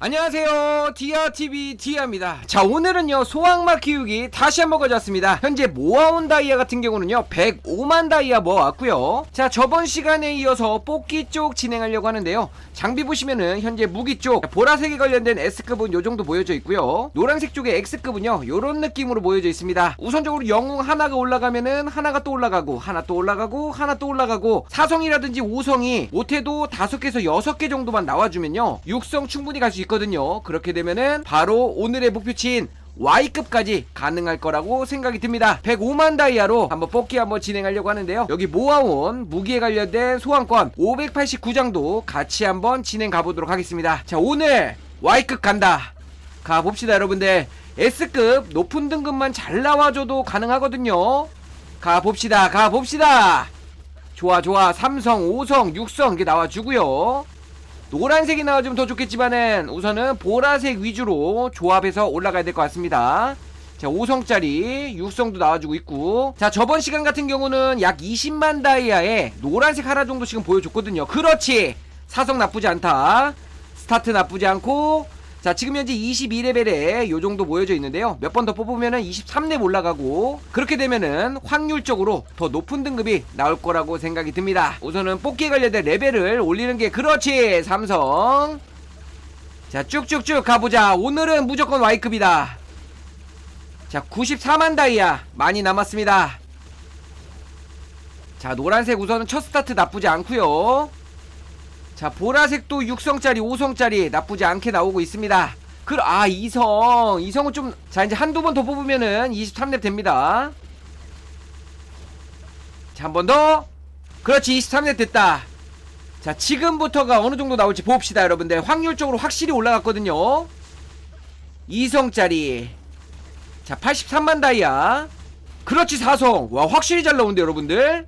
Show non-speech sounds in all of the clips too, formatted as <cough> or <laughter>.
안녕하세요. 디아TV 디아입니다. 자 오늘은요 소황마 키우기 다시 한번 가져왔습니다. 현재 모아온 다이아 같은 경우는요 105만 다이아 모아왔고요. 자 저번 시간에 이어서 뽑기 쪽 진행하려고 하는데요. 장비 보시면은 현재 무기 쪽 보라색에 관련된 S급은 요정도 모여져 있고요. 노란색 쪽에 X급은요 요런 느낌으로 모여져 있습니다. 우선적으로 영웅 하나가 올라가면은 하나가 또 올라가고 하나 또 올라가고 하나 또 올라가고 사성이라든지 5성이 못해도 5개에서 6개 정도만 나와주면요 6성 충분히 갈 수 있 거든요. 그렇게 되면은 바로 오늘의 목표치인 Y급까지 가능할 거라고 생각이 듭니다. 105만 다이아로 한번 뽑기 한번 진행하려고 하는데요. 여기 모아온 무기에 관련된 소환권 589장도 같이 한번 진행 가보도록 하겠습니다. 자 오늘 Y급 간다. 가봅시다 여러분들. S급 높은 등급만 잘 나와줘도 가능하거든요. 가봅시다 가봅시다. 좋아 좋아. 삼성 5성 6성 이게 나와주고요 노란색이 나와주면 더 좋겠지만은 우선은 보라색 위주로 조합해서 올라가야 될 것 같습니다. 자 5성짜리 6성도 나와주고 있고. 자 저번 시간 같은 경우는 약 20만 다이아에 노란색 하나 정도 지금 보여줬거든요. 그렇지! 사성 나쁘지 않다. 스타트 나쁘지 않고 자 지금 현재 22레벨에 요 정도 모여져 있는데요. 몇 번 더 뽑으면은 23렙 올라가고 그렇게 되면은 확률적으로 더 높은 등급이 나올 거라고 생각이 듭니다. 우선은 뽑기에 관련된 레벨을 올리는 게 그렇지 삼성. 자 쭉쭉쭉 가보자. 오늘은 무조건 Y급이다. 자 94만 다이아 많이 남았습니다. 자 노란색 우선은 첫 스타트 나쁘지 않고요 자 보라색도 6성짜리 5성짜리 나쁘지 않게 나오고 있습니다. 그, 아 2성. 2성은 좀 자 이제 한두 번 더 뽑으면은 23렙 됩니다. 자 한 번 더. 그렇지 23렙 됐다. 자 지금부터가 어느 정도 나올지 봅시다 여러분들. 확률적으로 확실히 올라갔거든요. 2성짜리. 자 83만 다이아. 그렇지 4성. 와 확실히 잘 나오는데 여러분들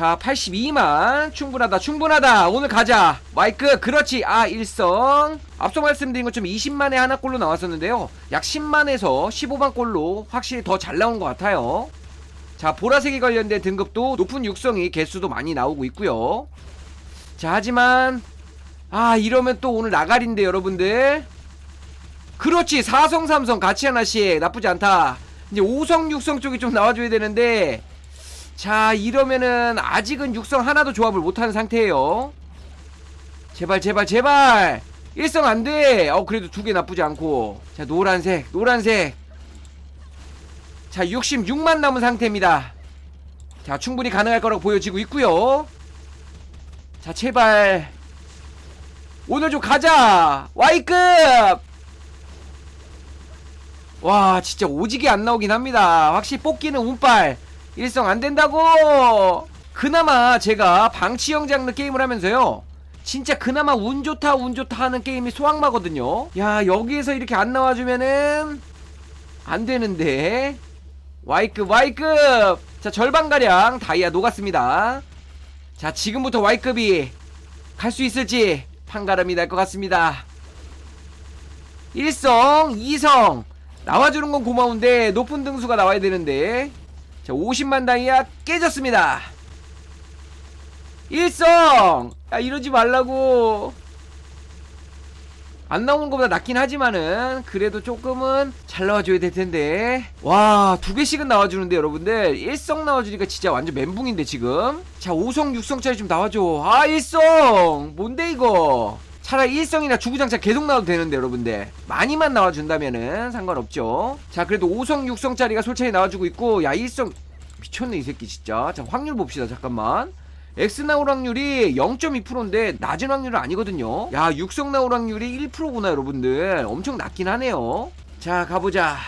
자 82만. 충분하다 충분하다. 오늘 가자. 마이크 그렇지. 아 일성. 앞서 말씀드린 것처럼 20만에 하나꼴로 나왔었는데요. 약 10만에서 15만 꼴로 확실히 더 잘 나온 것 같아요. 자 보라색에 관련된 등급도 높은 육성이 개수도 많이 나오고 있고요. 자 하지만 아 이러면 또 오늘 나가리인데 여러분들. 그렇지. 4성 3성 같이 하나씩 나쁘지 않다. 이제 5성 6성 쪽이 좀 나와줘야 되는데 자 이러면은 아직은 육성 하나도 조합을 못하는 상태예요. 제발 제발 제발! 일성 안돼! 어 그래도 두 개 나쁘지 않고. 자 노란색 노란색. 자 66만 남은 상태입니다. 자 충분히 가능할 거라고 보여지고 있고요. 자 제발. 오늘 좀 가자! Y급! 와 진짜 오지게 안 나오긴 합니다. 확실히 뽑기는 운빨 일성 안 된다고! 그나마 제가 방치형 장르 게임을 하면서요 진짜 그나마 운 좋다 운 좋다 하는 게임이 소황마거든요. 야 여기에서 이렇게 안 나와주면은 안 되는데. Y급 Y급! 자 절반가량 다이아 녹았습니다. 자 지금부터 Y급이 갈 수 있을지 판가름이 날 것 같습니다. 1성 2성! 나와주는 건 고마운데 높은 등수가 나와야 되는데 자 50만 다이아 깨졌습니다. 1성! 야 이러지 말라고. 안 나오는 것보다 낫긴 하지만은 그래도 조금은 잘 나와줘야 될 텐데. 와 두 개씩은 나와주는데 여러분들. 1성 나와주니까 진짜 완전 멘붕인데 지금? 자 5성 6성짜리 좀 나와줘. 아 1성! 뭔데 이거 차라리 1성이나 주구장창 계속 나와도 되는데 여러분들. 많이만 나와준다면은 상관없죠. 자 그래도 5성 6성짜리가 솔직히 나와주고 있고 야 1성 미쳤네 이 새끼 진짜. 자 확률 봅시다 잠깐만. X 나올 확률이 0.2%인데 낮은 확률은 아니거든요. 야 6성 나올 확률이 1%구나 여러분들. 엄청 낮긴 하네요. 자 가보자.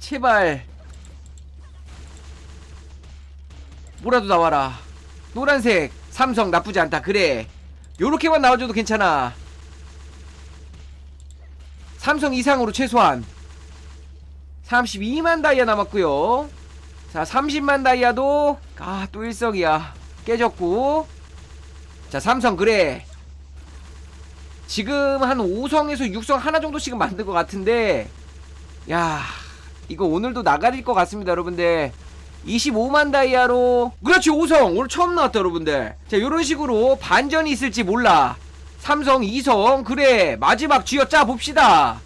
제발. 뭐라도 나와라. 노란색 삼성 나쁘지 않다. 그래. 요렇게만 나와줘도 괜찮아. 삼성 이상으로 최소한 32만 다이아 남았고요. 자 30만 다이아도 아 또 일성이야. 깨졌고. 자 삼성 그래. 지금 한 5성에서 6성 하나 정도씩은 만든 것 같은데 야 이거 오늘도 나가릴 것 같습니다 여러분들 25만 다이아로. 그렇지 5성. 오늘 처음 나왔다 여러분들. 자 요런 식으로 반전이 있을지 몰라. 삼성 2성. 그래 마지막 쥐어 짜 봅시다.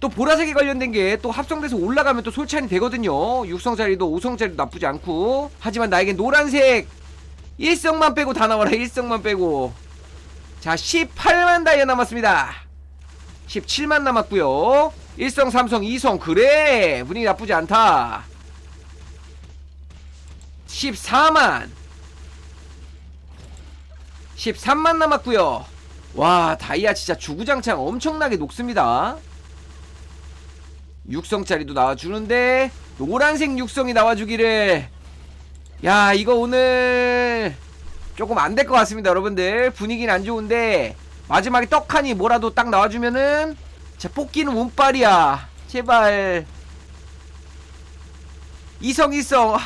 또 보라색에 관련된 게 또 합성돼서 올라가면 또 솔찬이 되거든요. 6성짜리도 5성짜리도 나쁘지 않고. 하지만 나에겐 노란색. 1성만 빼고 다 나와라 1성만 빼고. 자 18만 다이아 남았습니다. 17만 남았고요. 1성 3성 2성. 그래 분위기 나쁘지 않다 14만. 13만 남았고요. 와 다이아 진짜 주구장창 엄청나게 녹습니다. 6성짜리도 나와주는데 노란색 육성이 나와주기를. 야 이거 오늘 조금 안 될 것 같습니다 여러분들. 분위기는 안 좋은데 마지막에 떡하니 뭐라도 딱 나와주면은 자 뽑기는 운빨이야. 제발. 이성 이성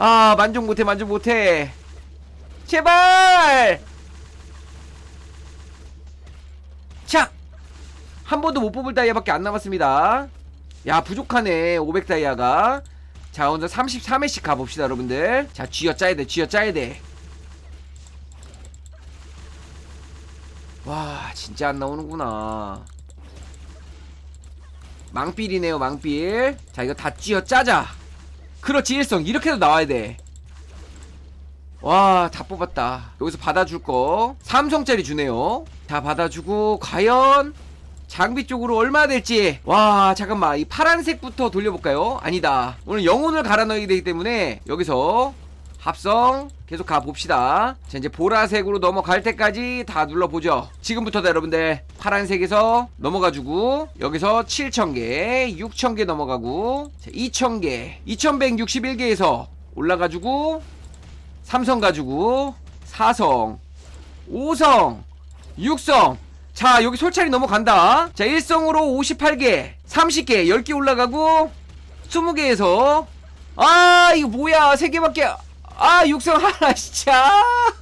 아, 아 만족 못해 만족 못해 제발 자 한 번도 못 뽑을 다이아밖에 안 남았습니다. 야 부족하네 500 다이아가. 자 오늘 33회씩 가봅시다 여러분들. 자 쥐어 짜야 돼 쥐어 짜야 돼. 와 진짜 안 나오는구나. 망필이네요 망필. 자 이거 다 쥐어 짜자. 그렇지 일성 이렇게도 나와야 돼. 와, 다 뽑았다. 여기서 받아줄 거. 삼성짜리 주네요. 다 받아주고, 과연, 장비 쪽으로 얼마 될지 와 잠깐만 이 파란색부터 돌려볼까요 아니다 오늘 영혼을 갈아 넣어야 되기 때문에 여기서 합성. 계속 가봅시다. 자 이제 보라색으로 넘어갈 때까지 다 눌러보죠. 지금부터다 여러분들. 파란색에서 넘어가지고 여기서 7,000개 6,000개 넘어가고 자, 2,000개 2,161개에서 올라가지고 삼성 가지고 4성 5성 6성. 자 여기 솔차리 넘어간다. 자 1성으로 58개 30개 10개 올라가고 20개에서 아 이거 뭐야? 3개밖에 아 6성 하나 진짜.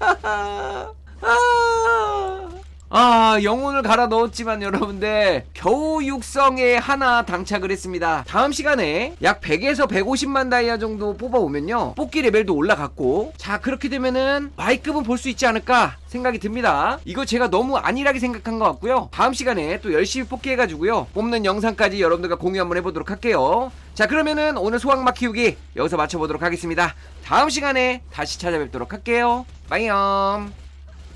<laughs> 아, 아 영혼을 갈아 넣었지만 여러분들 겨우 육성에 하나 당착을 했습니다. 다음 시간에 약 100에서 150만 다이아 정도 뽑아오면요. 뽑기 레벨도 올라갔고 자 그렇게 되면은 Y급은 볼 수 있지 않을까 생각이 듭니다. 이거 제가 너무 안일하게 생각한 것 같고요. 다음 시간에 또 열심히 뽑기 해가지고요. 뽑는 영상까지 여러분들과 공유 한번 해보도록 할게요. 자 그러면은 오늘 소황막 키우기 여기서 마쳐보도록 하겠습니다. 다음 시간에 다시 찾아뵙도록 할게요. 빠이염